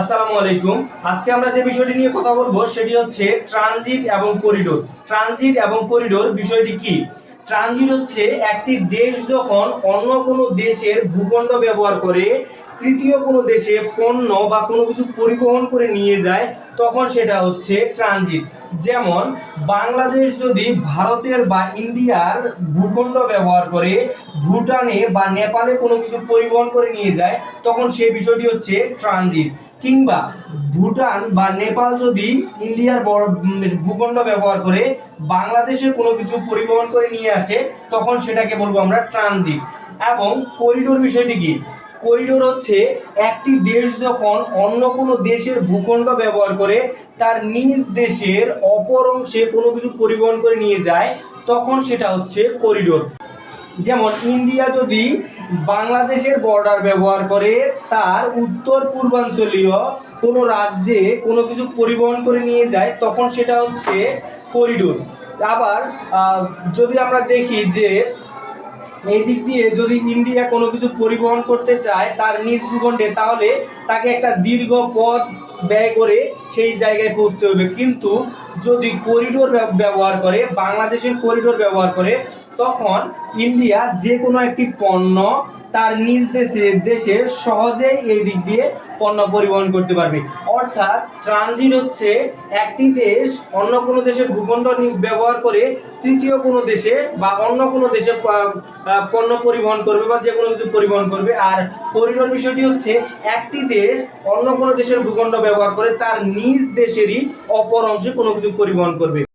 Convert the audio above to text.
আসসালামু আলাইকুম। আজকে আমরা যে বিষয়টি নিয়ে কথা বলব সেটি হচ্ছে ট্রানজিট এবং করিডোর। ট্রানজিট এবং করিডোর বিষয়টি কি? ট্রানজিট হচ্ছে একটি দেশ যখন অন্য কোনো দেশের ভূখণ্ড ব্যবহার করে তৃতীয় কোনো দেশে পণ্য বা কোনো কিছু পরিবহন করে নিয়ে যায়, তখন সেটা হচ্ছে ট্রানজিট। যেমন, বাংলাদেশ যদি ভারতের বা ইন্ডিয়ার ভূখণ্ড ব্যবহার করে, ভুটানে বা নেপালে কোনো কিছু পরিবহন করে নিয়ে যায়, তখন সেই বিষয়টি হচ্ছে ট্রানজিট। কিংবা, ভুটান বা নেপাল যদি ইন্ডিয়ার ভূখণ্ড ব্যবহার করে বাংলাদেশের কোনো কিছু পরিবহন করে নিয়ে আসে, তখন সেটাকে বলব আমরা ট্রানজিট। এবং করিডোর বিষয়টি কি? করিডোর হচ্ছে একটি দেশ যখন অন্য কোনো দেশের ভূখণ্ড ব্যবহার করে তার নিজ দেশের অপর অংশে কোনো কিছু পরিবহন করে নিয়ে যায়, তখন সেটা হচ্ছে করিডোর। যেমন ইন্ডিয়া যদি বাংলাদেশের বর্ডার ব্যবহার করে, তার উত্তর পূর্বাঞ্চলীয় কোনো রাজ্যে কোনো কিছু পরিবহন করে নিয়ে যায়, তখন সেটা হচ্ছে করিডোর। আবার যদি আমরা দেখি যে এই দিক দিয়ে যদি ইন্ডিয়া কোনো কিছু পরিবহন করতে চায় তার নিজ ভূখণ্ডে, তাহলে তাকে একটা দীর্ঘ পথ ব্যয় করে সেই জায়গায় পৌঁছতে হবে। কিন্তু যদি করিডোর ব্যবহার করে, বাংলাদেশের করিডোর ব্যবহার করে তখন ইন্ডিয়া যে কোনো একটি পণ্য তার নিজ দেশে দেশে সহজেই এই দিক দিয়ে পণ্য পরিবহন করতে পারবে। অর্থাৎ ট্রানজিট হচ্ছে একটি দেশ অন্য কোনো দেশের ভূখণ্ড ব্যবহার করে তৃতীয় কোনো দেশে বা অন্য কোনো দেশে পণ্য পরিবহন করবে বা যে কোনো কিছু পরিবহন করবে। আর করিডোর বিষয়টি হচ্ছে একটি দেশ অন্য কোনো দেশের ভূখণ্ড ব্যবহার করে তার নিজ দেশেরই অপর অংশে কোনো কিছু পরিবহন করবে।